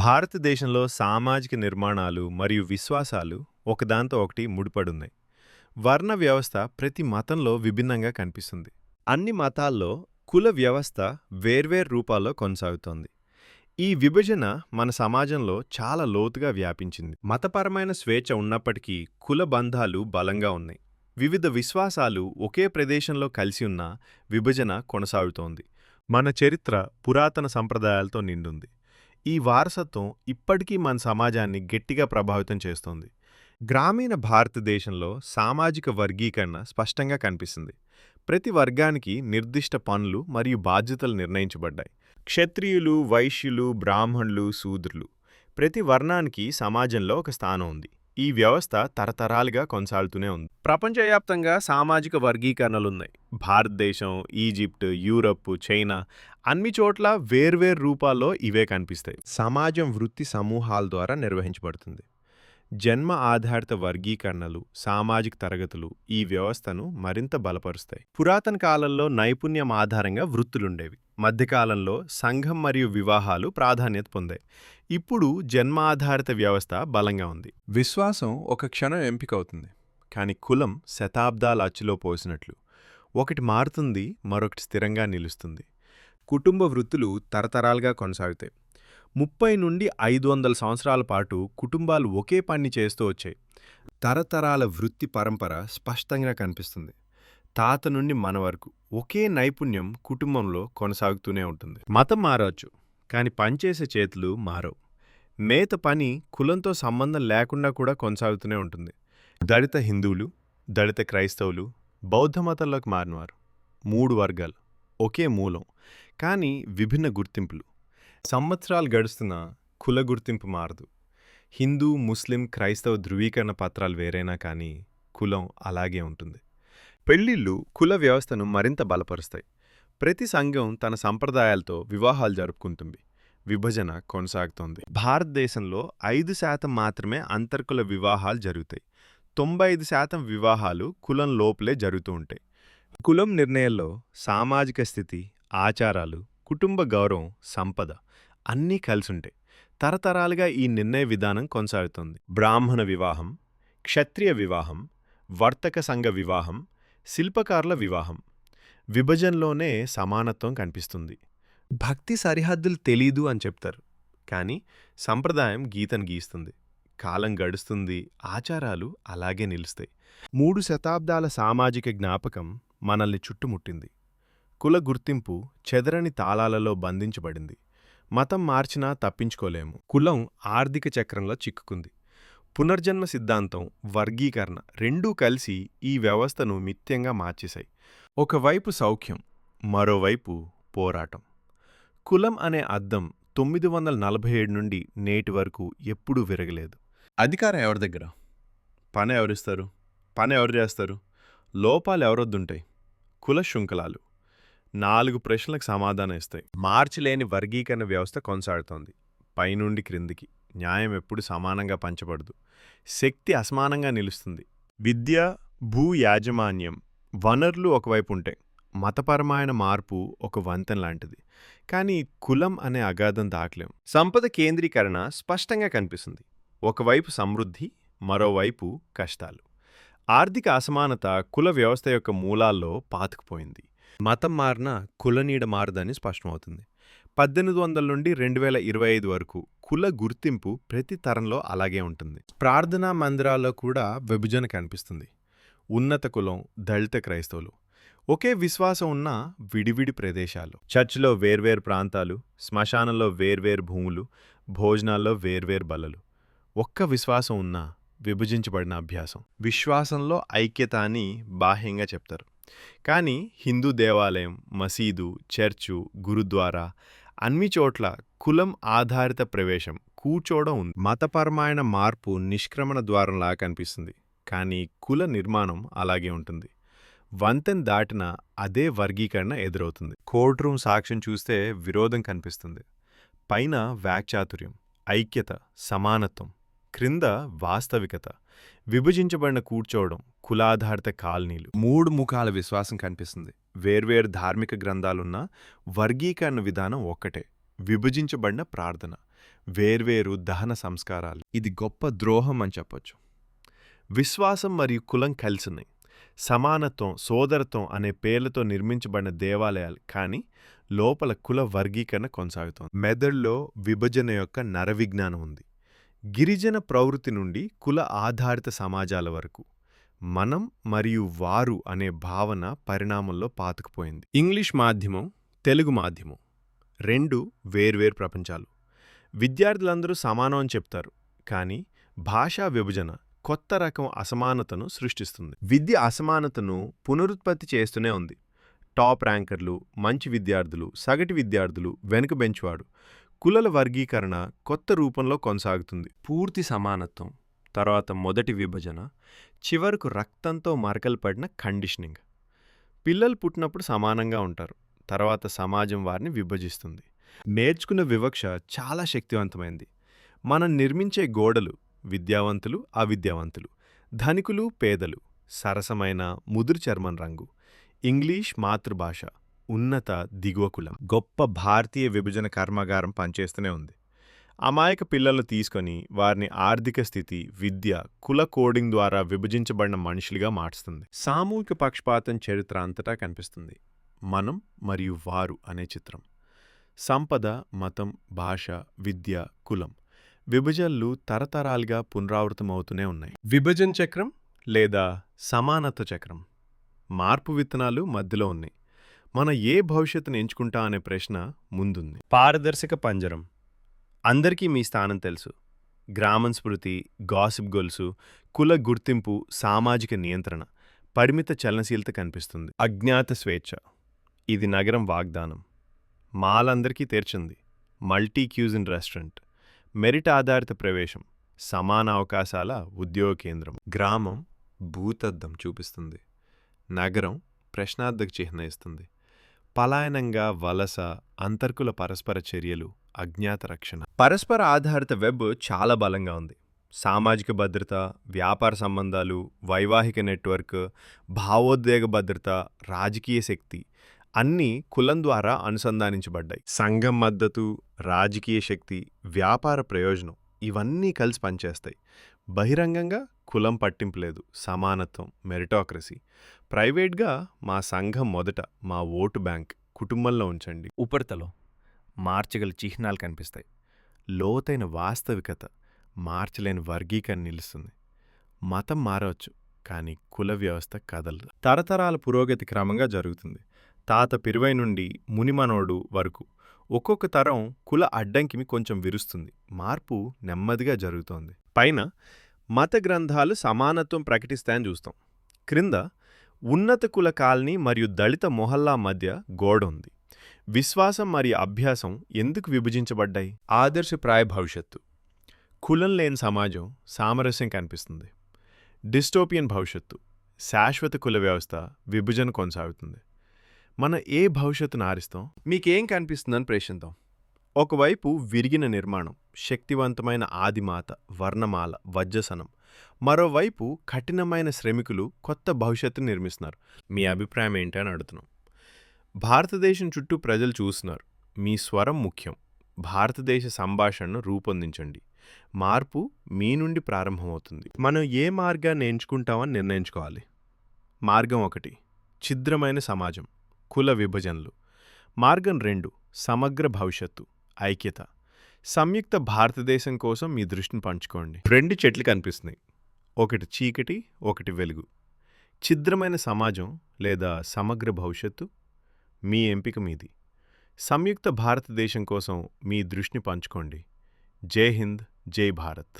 భారతదేశంలో సామాజిక నిర్మాణాలు మరియు విశ్వాసాలు ఒకదాంతో ఒకటి ముడిపడున్నాయి. వర్ణ వ్యవస్థ ప్రతి మతంలో విభిన్నంగా కనిపిస్తుంది. అన్ని మతాల్లో కుల వ్యవస్థ వేర్వేరు రూపాల్లో కొనసాగుతోంది. ఈ విభజన మన సమాజంలో చాలా లోతుగా వ్యాపించింది. మతపరమైన స్వేచ్ఛ ఉన్నప్పటికీ కుల బంధాలు బలంగా ఉన్నాయి. వివిధ విశ్వాసాలు ఒకే ప్రదేశంలో కలిసి ఉన్న విభజన కొనసాగుతోంది. మన చరిత్ర పురాతన సంప్రదాయాలతో నిండుంది. ఈ వారసత్వం ఇప్పటికీ మన సమాజాన్ని గట్టిగా ప్రభావితం చేస్తోంది. గ్రామీణ భారతదేశంలో సామాజిక వర్గీకరణ స్పష్టంగా కనిపిస్తుంది. ప్రతి వర్గానికి నిర్దిష్ట పనులు మరియు బాధ్యతలు నిర్ణయించబడ్డాయి. క్షత్రియులు వైశ్యులు బ్రాహ్మణులు శూద్రులు ప్రతి వర్ణానికి సమాజంలో ఒక స్థానం ఉంది. ఈ వ్యవస్థ తరతరాలుగా కొనసాగుతూనే ఉంది. ప్రపంచవ్యాప్తంగా సామాజిక వర్గీకరణలున్నాయి. భారతదేశం ఈజిప్ట్ యూరప్ చైనా అన్ని చోట్ల వేర్వేరు రూపాల్లో ఇవే కనిపిస్తాయి. సమాజం వృత్తి సమూహాల ద్వారా నిర్వహించబడుతుంది. జన్మ ఆధారిత వర్గీకరణలు సామాజిక తరగతులు ఈ వ్యవస్థను మరింత బలపరుస్తాయి. పురాతన కాలంలో నైపుణ్యం ఆధారంగా వృత్తులుండేవి. మధ్యకాలంలో సంఘం మరియు వివాహాలు ప్రాధాన్యత పొందాయి. ఇప్పుడు జన్మ ఆధారిత వ్యవస్థ బలంగా ఉంది. విశ్వాసం ఒక క్షణం ఎంపిక అవుతుంది కానీ కులం శతాబ్దాల అచ్చులో పోసినట్లు. ఒకటి మారుతుంది మరొకటి స్థిరంగా నిలుస్తుంది. కుటుంబ వృత్తులు తరతరాలుగా కొనసాగుతాయి. ముప్పై నుండి ఐదు వందల సంవత్సరాల పాటు కుటుంబాలు ఒకే పని చేస్తూ వచ్చాయి. తరతరాల వృత్తి పరంపర స్పష్టంగా కనిపిస్తుంది. తాత నుండి మన వరకు ఒకే నైపుణ్యం కుటుంబంలో కొనసాగుతూనే ఉంటుంది. మతం మారవచ్చు కానీ పనిచేసే చేతులు మారవు. మేత పని కులంతో సంబంధం లేకుండా కూడా కొనసాగుతూనే ఉంటుంది. దళిత హిందువులు దళిత క్రైస్తవులు బౌద్ధ మతంలోకి మారినవారు. మూడు వర్గాలు ఒకే మూలం. కానీ విభిన్న గుర్తింపులు. సంవత్సరాలు గడుస్తున్నా కుల గుర్తింపు మారదు. హిందూ ముస్లిం క్రైస్తవ ధృవీకరణ పత్రాలు వేరైనా కానీ కులం అలాగే ఉంటుంది. పెళ్ళిళ్ళు కుల వ్యవస్థను మరింత బలపరుస్తాయి. ప్రతి సంఘం తన సంప్రదాయాలతో వివాహాలు జరుపుకుంటుంది. విభజన కొనసాగుతోంది. భారతదేశంలో ఐదు శాతం మాత్రమే అంతర్కుల వివాహాలు జరుగుతాయి. తొంభై ఐదు శాతం వివాహాలు కులం లోపలే జరుగుతూ ఉంటాయి. కులం నిర్ణయంలో సామాజిక స్థితి ఆచారాలు కుటుంబ గౌరవం సంపద అన్నీ కలిసుంటాయి తరతరాలుగా ఈ నిర్ణయ విధానం కొనసాగుతోంది. బ్రాహ్మణ వివాహం క్షత్రియ వివాహం వర్తక సంఘ వివాహం శిల్పకారుల వివాహం విభజనలోనే సమానత్వం కనిపిస్తుంది. భక్తి సరిహద్దులు తెలీదు అని చెప్తారు కానీ సంప్రదాయం గీతను గీస్తుంది. కాలం గడుస్తుంది ఆచారాలు అలాగే నిలుస్తాయి. మూడు శతాబ్దాల సామాజిక జ్ఞాపకం మనల్ని చుట్టుముట్టింది. కుల గుర్తింపు చెదరని తాళాలలో బంధించబడింది. మతం మార్చినా తప్పించుకోలేము. కులం ఆర్థిక చక్రంలో చిక్కుకుంది. పునర్జన్మ సిద్ధాంతం వర్గీకరణ రెండూ కలిసి ఈ వ్యవస్థను మిథ్యంగా మార్చేశాయి. ఒకవైపు సౌఖ్యం మరోవైపు పోరాటం. కులం అనే అద్దం తొమ్మిది వందల నలభై ఏడు నుండి నేటి వరకు ఎప్పుడూ విరగలేదు. అధికారం ఎవరి దగ్గర? పని ఎవరిస్తారు? పని ఎవరు చేస్తారు? లోపాలు ఎవరొద్దుంటాయి? కుల శృంఖలాలు. నాలుగు ప్రశ్నలకు సమాధానం ఇస్తాయి మార్చిలేని వర్గీకరణ వ్యవస్థ కొనసాగుతోంది. పైనుండి క్రిందికి. న్యాయం ఎప్పుడు సమానంగా పంచబడదు. శక్తి అసమానంగా నిలుస్తుంది. విద్య భూ యాజమాన్యం వనరులు ఒకవైపు ఉంటాయి మతపరమైన మార్పు ఒక వంతెన లాంటిది. కానీ కులం అనే అగాధం దాకలేం సంపద కేంద్రీకరణ స్పష్టంగా కనిపిస్తుంది. ఒకవైపు సమృద్ధి మరోవైపు కష్టాలు. ఆర్థిక అసమానత కుల వ్యవస్థ యొక్క మూలాల్లో పాతుకుపోయింది. మతం మారినా కులనీడ మారదని స్పష్టమవుతుంది. పద్దెనిమిది వందల నుండి రెండు వేల ఇరవై ఐదు వరకు కుల గుర్తింపు ప్రతి తరంలో అలాగే ఉంటుంది. ప్రార్థనా మందిరాల్లో కూడా విభజన కనిపిస్తుంది. ఉన్నత కులం దళిత క్రైస్తవులు. ఒకే విశ్వాసం ఉన్న విడివిడి ప్రదేశాలు. చర్చిలో వేర్వేరు ప్రాంతాలు శ్మశానంలో వేర్వేరు భూములు భోజనాల్లో వేర్వేరు బలలు ఒక్క విశ్వాసం ఉన్నా విభజించబడిన అభ్యాసం. విశ్వాసంలో ఐక్యత అని బాహ్యంగా చెప్తారు. కానీ హిందూ దేవాలయం మసీదు చర్చు గురుద్వారా అన్ని చోట్ల కులం ఆధారిత ప్రవేశం కూర్చోవడం ఉంది. మతపరమైన మార్పు నిష్క్రమణ ద్వారంలా కనిపిస్తుంది. కానీ కుల నిర్మాణం అలాగే ఉంటుంది. వంతెన్ దాటిన అదే వర్గీకరణ ఎదురవుతుంది. కోర్ట్ రూమ్ సాక్ష్యం చూస్తే విరోధం కనిపిస్తుంది. పైన వాక్చాతుర్యం ఐక్యత సమానత్వం క్రింద వాస్తవికత విభజించబడిన కూర్చోవడం కులాధారిత కాలనీలు. మూడు ముఖాల విశ్వాసం కనిపిస్తుంది. వేర్వేరు ధార్మిక గ్రంథాలున్న వర్గీకరణ విధానం ఒక్కటే విభజించబడిన ప్రార్థన. వేర్వేరు దహన సంస్కారాలు. ఇది గొప్ప ద్రోహం అని చెప్పొచ్చు. విశ్వాసం మరియు కులం కలిసినాయి. సమానత్వం సోదరత్వం అనే పేర్లతో నిర్మించబడిన దేవాలయాలు కానీ లోపల కుల వర్గీకరణ కొనసాగుతోంది. మెదడులో విభజన యొక్క నరవిజ్ఞానం ఉంది. గిరిజన ప్రవృత్తి నుండి కుల ఆధారిత సమాజాల వరకు మనం మరియు వారు అనే భావన పరిణామంలో పాతుకుపోయింది. ఇంగ్లీష్ మాధ్యమం తెలుగు మాధ్యమం రెండు వేర్వేరు ప్రపంచాలు. విద్యార్థులందరూ సమానం అని చెప్తారు కానీ భాషా విభజన కొత్త రకం అసమానతను సృష్టిస్తుంది. విద్య అసమానతను పునరుత్పత్తి చేస్తూనే ఉంది. టాప్ ర్యాంకర్లు మంచి విద్యార్థులు సగటు విద్యార్థులు వెనుక బెంచ్వాడు కులల వర్గీకరణ కొత్త రూపంలో కొనసాగుతుంది. పూర్తి సమానత్వం తర్వాత మొదటి విభజన చివరకు రక్తంతో మరకలు పడిన కండిషనింగ్. పిల్లలు పుట్టినప్పుడు సమానంగా ఉంటారు తర్వాత సమాజం వారిని విభజిస్తుంది. నేర్చుకున్న వివక్ష చాలా శక్తివంతమైంది. మనం నిర్మించే గోడలు విద్యావంతులు అవిద్యావంతులు ధనికులు పేదలు సరసమైన ముదురు చర్మం రంగు ఇంగ్లీష్ మాతృభాష ఉన్నత దిగువ కులం. గొప్ప భారతీయ విభజన కర్మాగారం పనిచేస్తూనే ఉంది. అమాయక పిల్లలు తీసుకొని వారిని ఆర్థిక స్థితి విద్య కుల కోడింగ్ ద్వారా విభజించబడిన మనుషులుగా మార్చుతుంది సామూహిక పక్షపాతం చరిత్ర అంతటా కనిపిస్తుంది. మనం మరియు వారు అనే చిత్రం. సంపద మతం భాష విద్య కులం విభజనలు తరతరాలుగా పునరావృతమవుతూనే ఉన్నాయి. విభజన చక్రం లేదా సమానత్వ చక్రం. మార్పు విత్తనాలు మధ్యలో ఉన్నాయి. మన ఏ భవిష్యత్తును ఎంచుకుంటా అనే ప్రశ్న ముందుంది. పారదర్శక పంజరం. అందరికీ మీ స్థానం తెలుసు. గ్రామం స్మృతి గాసిప్ గొలుసు కుల గుర్తింపు సామాజిక నియంత్రణ పరిమిత చలనశీలత కనిపిస్తుంది. అజ్ఞాత స్వేచ్ఛ. ఇది నగరం వాగ్దానం. మాలందరికీ తెరిచింది. Multi cuisine restaurant. మెరిట్ ఆధారిత ప్రవేశం. సమాన అవకాశాల ఉద్యోగ కేంద్రం. గ్రామం భూతద్దం చూపిస్తుంది. నగరం ప్రశ్నార్థక చిహ్న ఇస్తుంది. పలాయనంగా వలస అంతర్కుల పరస్పర చర్యలు అజ్ఞాత రక్షణ. పరస్పర ఆధారిత వెబ్ చాలా బలంగా ఉంది. సామాజిక భద్రత వ్యాపార సంబంధాలు వైవాహిక నెట్వర్క్ భావోద్వేగ భద్రత రాజకీయ శక్తి అన్నీ కులం ద్వారా అనుసంధానించబడ్డాయి. సంఘం మద్దతు రాజకీయ శక్తి వ్యాపార ప్రయోజనం ఇవన్నీ కలిసి పనిచేస్తాయి. బహిరంగంగా కులం పట్టింపు లేదు సమానత్వం మెరిటోక్రసీ. ప్రైవేట్గా మా సంఘం మొదట మా ఓటు బ్యాంక్ కుటుంబంలో ఉంచండి. ఉపరితలం మార్చగల చిహ్నాలు కనిపిస్తాయి. లోతైన వాస్తవికత మార్చలేని వర్గీకరణ నిలుస్తుంది. మతం మారవచ్చు కానీ కుల వ్యవస్థ కదలదు. తరతరాల పురోగతి క్రమంగా జరుగుతుంది. తాత పిరువై నుండి మునిమనోడు వరకు ఒక్కొక్క తరం కుల అడ్డంకిని కొంచెం విరుస్తుంది. మార్పు నెమ్మదిగా జరుగుతోంది. పైన మత గ్రంథాలు సమానత్వం ప్రకటిస్తాయని చూస్తాం. క్రింద ఉన్నత కుల కాలనీ మరియు దళిత మొహల్లా మధ్య గోడ ఉంది. విశ్వాసం మరియు అభ్యాసం ఎందుకు విభజించబడ్డాయి? ఆదర్శప్రాయ భవిష్యత్తు. కులం లేని సమాజం సామరస్యం కనిపిస్తుంది. డిస్టోపియన్ భవిష్యత్తు. శాశ్వత కుల వ్యవస్థ విభజన కొనసాగుతుంది. మన ఏ భవిష్యత్తును ఆరిస్తాం? మీకేం కనిపిస్తుందని ప్రశ్నిద్దాం. ఒకవైపు విరిగిన నిర్మాణం శక్తివంతమైన ఆదిమాత వర్ణమాల వజ్రసనం. మరోవైపు కఠినమైన శ్రమికులు కొత్త భవిష్యత్తును నిర్మిస్తున్నారు. మీ అభిప్రాయం ఏంటి అని అడుగుతున్నాం. భారతదేశం చుట్టూ ప్రజలు చూస్తున్నారు. మీ స్వరం ముఖ్యం. భారతదేశ సంభాషణను రూపొందించండి. మార్పు మీ నుండి ప్రారంభమవుతుంది. మనం ఏ మార్గాన్ని ఎంచుకుంటామని నిర్ణయించుకోవాలి? మార్గం ఒకటి ఛిద్రమైన సమాజం కుల విభజనలు. మార్గం రెండు సమగ్ర భవిష్యత్తు. ఐక్యత. సంయుక్త భారతదేశం కోసం మీ దృష్టిని పంచుకోండి. రెండు చెట్లు కనిపిస్తున్నాయి. ఒకటి చీకటి ఒకటి వెలుగు. ఛిద్రమైన సమాజం లేదా సమగ్ర భవిష్యత్తు మీ ఎంపిక మీది. సంయుక్త భారతదేశం కోసం మీ దృష్టిని పంచుకోండి. జై హింద్ జై భారత్.